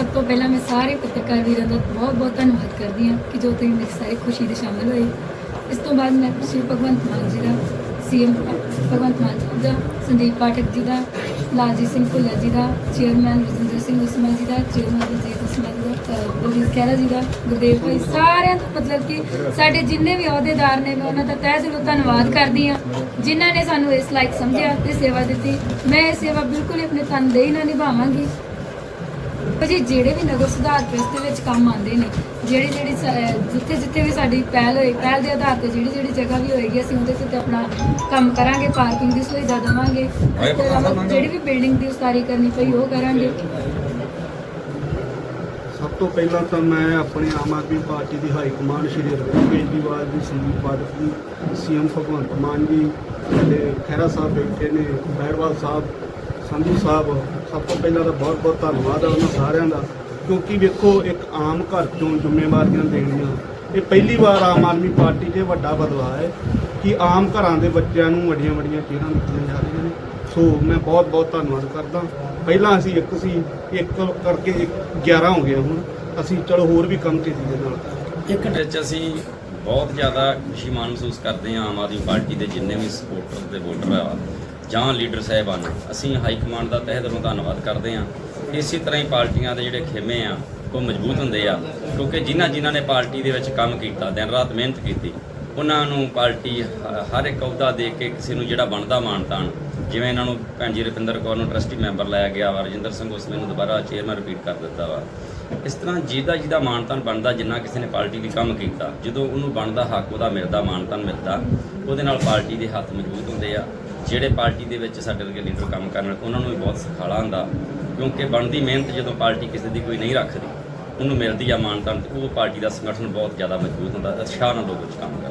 ਸਭ ਤੋਂ ਪਹਿਲਾਂ ਮੈਂ ਸਾਰੇ ਪੱਤਰਕਾਰ ਵੀਰਾਂ ਦਾ ਬਹੁਤ ਬਹੁਤ ਧੰਨਵਾਦ ਕਰਦੀ ਹਾਂ ਕਿ ਜੋ ਤੁਸੀਂ ਮੇਰੀ ਸਾਰੀ ਖੁਸ਼ੀ ਦੇ ਸ਼ਾਮਲ ਹੋਏ। ਇਸ ਤੋਂ ਬਾਅਦ ਮੈਂ ਸ਼੍ਰੀ ਭਗਵੰਤ ਮਾਨ ਜੀ ਦਾ ਸੀਐਮ, ਭਗਵੰਤ ਮਾਨ ਜੀ ਦਾ, ਸੰਦੀਪ ਪਾਠਕ ਜੀ ਦਾ, ਲਾਲਜੀਤ ਸਿੰਘ ਭੁੱਲਰ ਜੀ ਦਾ, ਚੇਅਰਮੈਨ ਰਜਿੰਦਰ ਸਿੰਘ ਉਸਮਾ ਜੀ ਦਾ, ਚੇਅਰਮੈਨ ਰਜੀਤ ਉਸਮਾ ਜੀ ਦਾ, ਅਹ ਖਹਿਰਾ ਜੀ ਦਾ, ਗੁਰਦੇਵ ਭਾਈ ਸਾਰਿਆਂ ਦਾ ਮਤਲਬ ਕਿ ਸਾਡੇ ਜਿੰਨੇ ਵੀ ਅਹੁਦੇਦਾਰ ਨੇ ਮੈਂ ਉਹਨਾਂ ਦਾ ਤਹਿ ਦਿਲੋਂ ਧੰਨਵਾਦ ਕਰਦੀ ਹਾਂ। ਜਿਨ੍ਹਾਂ ਨੇ ਸਾਨੂੰ ਇਸ ਲਾਇਕ ਸਮਝਿਆ ਤੇ ਸੇਵਾ ਦਿੱਤੀ। ਮੈਂ ਇਹ ਸੇਵਾ ਬਿਲਕੁਲ ਹੀ ਆਪਣੇ ਹੀ ਨਾ ਨਿਭਾਵਾਂਗੀ। ਭਾਜੀ ਜਿਹੜੇ ਵੀ ਨਗਰ ਸੁਧਾਰ ਪ੍ਰੈਸ ਦੇ ਵਿੱਚ ਕੰਮ ਆਉਂਦੇ ਨੇ ਜਿਹੜੀ ਜਿਹੜੀ ਜਿੱਥੇ ਜਿੱਥੇ ਵੀ ਸਾਡੀ ਪਹਿਲ ਹੋਏ ਪਹਿਲ ਦੇ ਆਧਾਰ ਤੇ ਜਿਹੜੀ ਜਿਹੜੀ ਜਗ੍ਹਾ ਵੀ ਹੋਏਗੀ ਅਸੀਂ ਉਹਦੇ ਤੇ ਆਪਣਾ ਕੰਮ ਕਰਾਂਗੇ ਪਾਰਕਿੰਗ ਦੀ ਸੁਵਿਧਾ ਦੇਵਾਂਗੇ। ਜਿਹੜੀ ਵੀ ਬਿਲਡਿੰਗ ਦੀ ਉਸਾਰੀ ਕਰਨੀ ਪਈ ਉਹ ਕਰਾਂਗੇ। ਸਭ ਤੋਂ ਪਹਿਲਾਂ ਤਾਂ ਮੈਂ ਆਪਣੀ ਆਮ ਆਦਮੀ ਪਾਰਟੀ ਦੀ ਹਾਈ ਕਮਾਂਡ ਸ਼੍ਰੀ ਅਰਵਿੰਦ ਕੇਜਰੀਵਾਲ ਜੀ ਸੰਦੀਪ ਪਾਠਕ ਜੀ ਸੀਐਮ ਭਗਵੰਤ ਮਾਨ ਜੀ ਤੇ ਖਹਿਰਾ ਸਾਹਿਬ ਬੈਠੇ ਨੇ ਬੈਰਵਾਲ ਸਾਹਿਬ ਸੰਧੂ ਸਾਹਿਬ, ਸਭ ਤੋਂ ਪਹਿਲਾਂ ਤਾਂ ਬਹੁਤ ਬਹੁਤ ਧੰਨਵਾਦ ਹੈ ਉਹਨਾਂ ਸਾਰਿਆਂ ਦਾ, ਕਿਉਂਕਿ ਵੇਖੋ, ਇੱਕ ਆਮ ਘਰ ਤੋਂ ਜ਼ਿੰਮੇਵਾਰੀਆਂ ਦੇਣੀਆਂ। ਇਹ ਪਹਿਲੀ ਵਾਰ ਆਮ ਆਦਮੀ ਪਾਰਟੀ 'ਚ ਵੱਡਾ ਬਦਲਾਅ ਹੈ ਕਿ ਆਮ ਘਰਾਂ ਦੇ ਬੱਚਿਆਂ ਨੂੰ ਵੱਡੀਆਂ ਵੱਡੀਆਂ ਚੀਜ਼ਾਂ ਦਿੱਤੀਆਂ ਜਾ ਰਹੀਆਂ ਨੇ। ਸੋ ਮੈਂ ਬਹੁਤ ਬਹੁਤ ਧੰਨਵਾਦ ਕਰਦਾ। ਪਹਿਲਾਂ ਅਸੀਂ ਇੱਕ ਸੀ, ਇੱਕ ਕਰਕੇ 11 ਹੋ ਗਏ ਹੁਣ। ਅਸੀਂ ਚਲੋ ਹੋਰ ਵੀ ਕੰਮ ਤੇਜ਼ੀ ਦੇ ਨਾਲ ਇੱਕ ਵਿੱਚ ਅਸੀਂ ਬਹੁਤ ਜ਼ਿਆਦਾ ਖੁਸ਼ੀ ਮਹਿਸੂਸ ਕਰਦੇ ਹਾਂ ਆਮ ਆਦਮੀ ਪਾਰਟੀ ਦੇ ਜਿੰਨੇ ਵੀ ਸਪੋਰਟਰ ਤੇ ਵੋਟਰ ਆ। ਜਾਂ ਲੀਡਰ ਸਾਹਿਬਾਨ ਅਸੀਂ ਹਾਈ ਕਮਾਂਡ ਦਾ ਤਹਿ ਦਿਲੋਂ ਧੰਨਵਾਦ ਕਰਦੇ ਹਾਂ। ਇਸੇ ਤਰ੍ਹਾਂ ਹੀ ਪਾਰਟੀਆਂ ਦੇ ਜਿਹੜੇ ਖੇਮੇ ਆ, ਉਹ ਮਜ਼ਬੂਤ ਹੁੰਦੇ ਆ। ਕਿਉਂਕਿ ਜਿਨ੍ਹਾਂ ਜਿਨ੍ਹਾਂ ਨੇ ਪਾਰਟੀ ਦੇ ਵਿੱਚ ਕੰਮ ਕੀਤਾ, ਦਿਨ ਰਾਤ ਮਿਹਨਤ ਕੀਤੀ, ਉਹਨਾਂ ਨੂੰ ਪਾਰਟੀ ਹ- ਹਰ ਇੱਕ ਅਹੁਦਾ ਦੇ ਕੇ ਕਿਸੇ ਨੂੰ ਜਿਹੜਾ ਬਣਦਾ ਮਾਨਤਾਨ ਜਿਵੇਂ ਇਹਨਾਂ ਨੂੰ ਭੈਣ ਜੀ ਰੁਪਿੰਦਰ ਕੌਰ ਨੂੰ ਟਰਸਟੀ ਮੈਂਬਰ ਲਾਇਆ ਗਿਆ ਵਾ, ਰਜਿੰਦਰ ਸਿੰਘ ਉਸਮੇ ਨੂੰ ਦੁਬਾਰਾ ਚੇਅਰਮੈਨ ਰਿਪੀਟ ਕਰ ਦਿੱਤਾ ਵਾ। ਇਸ ਤਰ੍ਹਾਂ ਜਿਹਦਾ ਜਿਹਦਾ ਮਾਨਤਾਨ ਬਣਦਾ, ਜਿੰਨਾ ਕਿਸੇ ਨੇ ਪਾਰਟੀ ਲਈ ਕੰਮ ਕੀਤਾ, ਜਦੋਂ ਉਹਨੂੰ ਬਣਦਾ ਹੱਕ, ਉਹਦਾ ਮਿਲਦਾ ਮਾਨਤਾਨ ਮਿਲਦਾ, ਉਹਦੇ ਨਾਲ ਪਾਰਟੀ ਦੇ ਹੱਥ ਮਜ਼ਬੂਤ ਹੁੰਦੇ ਆ। ਜਿਹੜੇ ਪਾਰਟੀ ਦੇ ਵਿੱਚ ਸਾਡੇ ਵਰਗੇ ਲੀਡਰ ਕੰਮ ਕਰਨ, ਉਹਨਾਂ ਨੂੰ ਵੀ ਬਹੁਤ ਸਖਾਲਾ ਹੁੰਦਾ। ਕਿਉਂਕਿ ਬਣਦੀ ਮਿਹਨਤ ਜਦੋਂ ਪਾਰਟੀ ਕਿਸੇ ਦੀ ਕੋਈ ਨਹੀਂ ਰੱਖਦੀ, ਉਹਨੂੰ ਮਿਲਦੀ ਆ ਮਾਨਤਾਨ ਉਹ ਪਾਰਟੀ ਦਾ ਸੰਗਠਨ ਬਹੁਤ ਜ਼ਿਆਦਾ ਮਜ਼ਬੂਤ ਹੁੰਦਾ, ਉਤਸ਼ਾਹ ਨਾਲ ਲੋਕ ਕੰਮ ਕਰਦੇ।